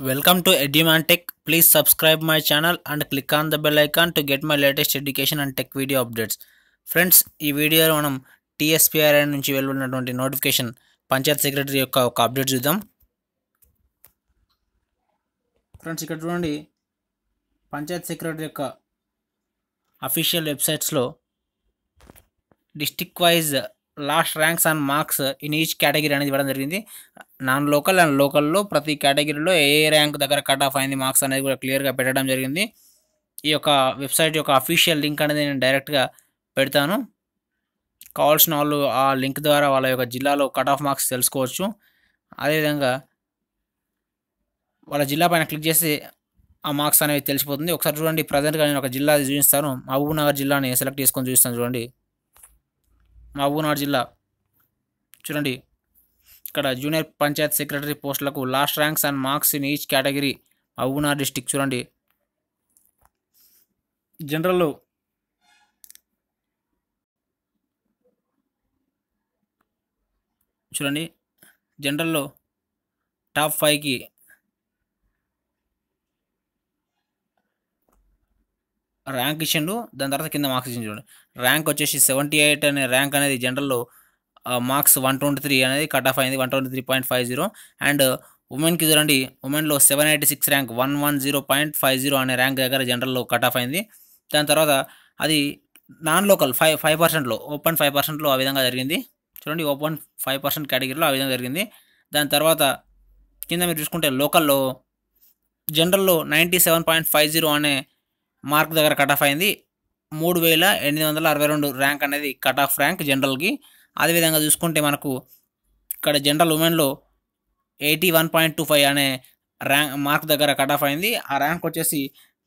Welcome to Edumantic please subscribe my channel and click on the bell icon to get my latest education and tech video updates friends ఈ వీడియోలో మనం టీఎస్పిఆర్ఐ నుంచి వెలువడినటువంటి notification Panchayat secretary యొక్క ఒక update చూద్దాం. Friends ఇక్కడ చూడండి పంచాయత్ సెక్రటరీ యొక్క official వెబ్సైట్స్లో district wise last ranks and marks in each category అనేది ఇవ్వడం జరిగింది. నాన్ లోకల్ అండ్ లోకల్లో ప్రతి కేటగిరీలో ఏ ఏ ర్యాంక్ దగ్గర కట్ ఆఫ్ అయింది మార్క్స్ అనేది కూడా క్లియర్గా పెట్టడం జరిగింది. ఈ యొక్క వెబ్సైట్ యొక్క అఫీషియల్ లింక్ అనేది నేను డైరెక్ట్గా పెడతాను. కావాల్సిన వాళ్ళు ఆ లింక్ ద్వారా వాళ్ళ యొక్క జిల్లాలో కట్ ఆఫ్ మార్క్స్ తెలుసుకోవచ్చు. అదేవిధంగా వాళ్ళ జిల్లా పైన క్లిక్ చేసి ఆ మార్క్స్ అనేవి తెలిసిపోతుంది. ఒకసారి చూడండి ప్రజెంట్గా నేను ఒక జిల్లా చూపిస్తాను. మహబూబ్నగర్ జిల్లాని సెలెక్ట్ చేసుకొని చూపిస్తాను చూడండి. మహబూబ్నగర్ జిల్లా. చూడండి. ఇక్కడ జూనియర్ పంచాయత్ సెక్రటరీ పోస్టులకు last ranks and marks in each category Mahabubnagar district. చూడండి. జనరల్ చూడండి. జనరల్లో టాప్ ఫైవ్కి ర్యాంక్ ఇచ్చిండు. దాని తర్వాత కింద మార్క్స్ ఇచ్చిండు చూడండి ర్యాంక్ వచ్చేసి సెవెంటీ ఎయిట్ అనే ర్యాంక్ అనేది జనరల్లో మార్క్స్ వన్ ట్వంటీ త్రీ అనేది కట్ ఆఫ్ అయింది. One twenty three point five zero. And ఉమెన్కి చూడండి ఉమెన్లో seven eighty six rank one one zero point five zero అనే ర్యాంక్ దగ్గర జనరల్లో కట్ ఆఫ్ అయింది. దాని తర్వాత అది నాన్ లోకల్ ఫైవ్ ఫైవ్ పర్సెంట్లో ఓపెన్ ఫైవ్ పర్సెంట్లో ఆ విధంగా జరిగింది. చూడండి ఓపెన్ ఫైవ్ పర్సెంట్ కేటగిరీలో ఆ విధంగా జరిగింది. దాని తర్వాత కింద మీరు చూసుకుంటే లోకల్లో జనరల్లో ninety seven point five zero అనే మార్క్ దగ్గర కట్ ఆఫ్ అయింది. మూడు వేల ఎనిమిది వందల అరవై రెండు ర్యాంక్ అనేది కట్ ఆఫ్ ర్యాంక్ జనరల్కి అదేవిధంగా చూసుకుంటే మనకు ఇక్కడ general ఉమెన్లో eighty one point two five అనే ర్యాంక్ మార్క్ దగ్గర కట్ ఆఫ్ అయింది. ఆ ర్యాంక్ వచ్చేసి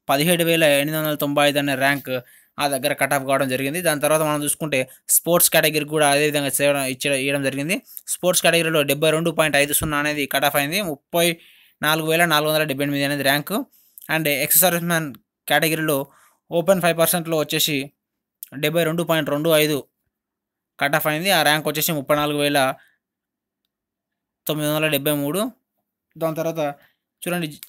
పదిహేడు వేల ఎనిమిది వందల తొంభై ఐదు అనే ర్యాంక్ ఆ దగ్గర కట్ ఆఫ్ కావడం జరిగింది. దాని తర్వాత మనం చూసుకుంటే స్పోర్ట్స్ కేటగిరీ కూడా అదేవిధంగా చేయడం ఇచ్చే ఇవ్వడం జరిగింది. స్పోర్ట్స్ కేటగిరీలో డెబ్బై రెండు పాయింట్ ఐదు సున్నా అనేది కట్ ఆఫ్ అయింది. ముప్పై నాలుగు వేల నాలుగు వందల డెబ్బై ఎనిమిది అనేది rank and ex service man కేటగిరీలో ఓపెన్ ఫైవ్ పర్సెంట్లో వచ్చేసి డెబ్బై రెండు పాయింట్ రెండు ఐదు కట్ ఆఫ్ అయింది. ఆ ర్యాంక్ వచ్చేసి ముప్పై నాలుగు వేల తొమ్మిది వందల డెబ్బై మూడు. దాని తర్వాత చూడండి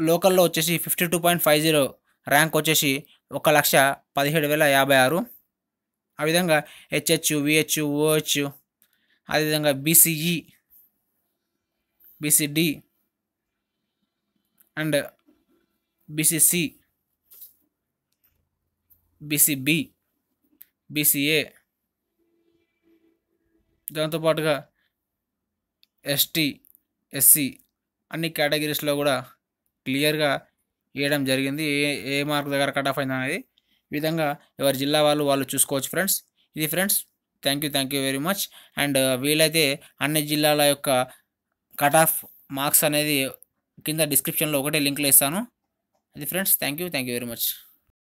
లోకల్లో వచ్చేసి fifty two point five zero rank వచ్చేసి ఒక లక్ష పదిహేడు వేల యాభై ఆరు. ఆ విధంగా హెచ్హెచ్ విహెచ్ ఓహెచ్ అదేవిధంగా BCE BCD and BCC BCB BCA దాంతోపాటుగా ఎస్టీ ఎస్సీ అన్ని కేటగిరీస్లో కూడా క్లియర్గా వేయడం జరిగింది. ఏ ఏ మార్క్ దగ్గర కట్ ఆఫ్ అయింది అనేది విధంగా ఎవరి జిల్లా వాళ్ళు వాళ్ళు చూసుకోవచ్చు ఫ్రెండ్స్. ఇది friends thank you thank you very much. And వీలైతే అన్ని జిల్లాల యొక్క కట్ ఆఫ్ మార్క్స్ అనేది కింద డిస్క్రిప్షన్లో ఒకటే లింక్లో ఇస్తాను. ఇది friends thank you thank you very much.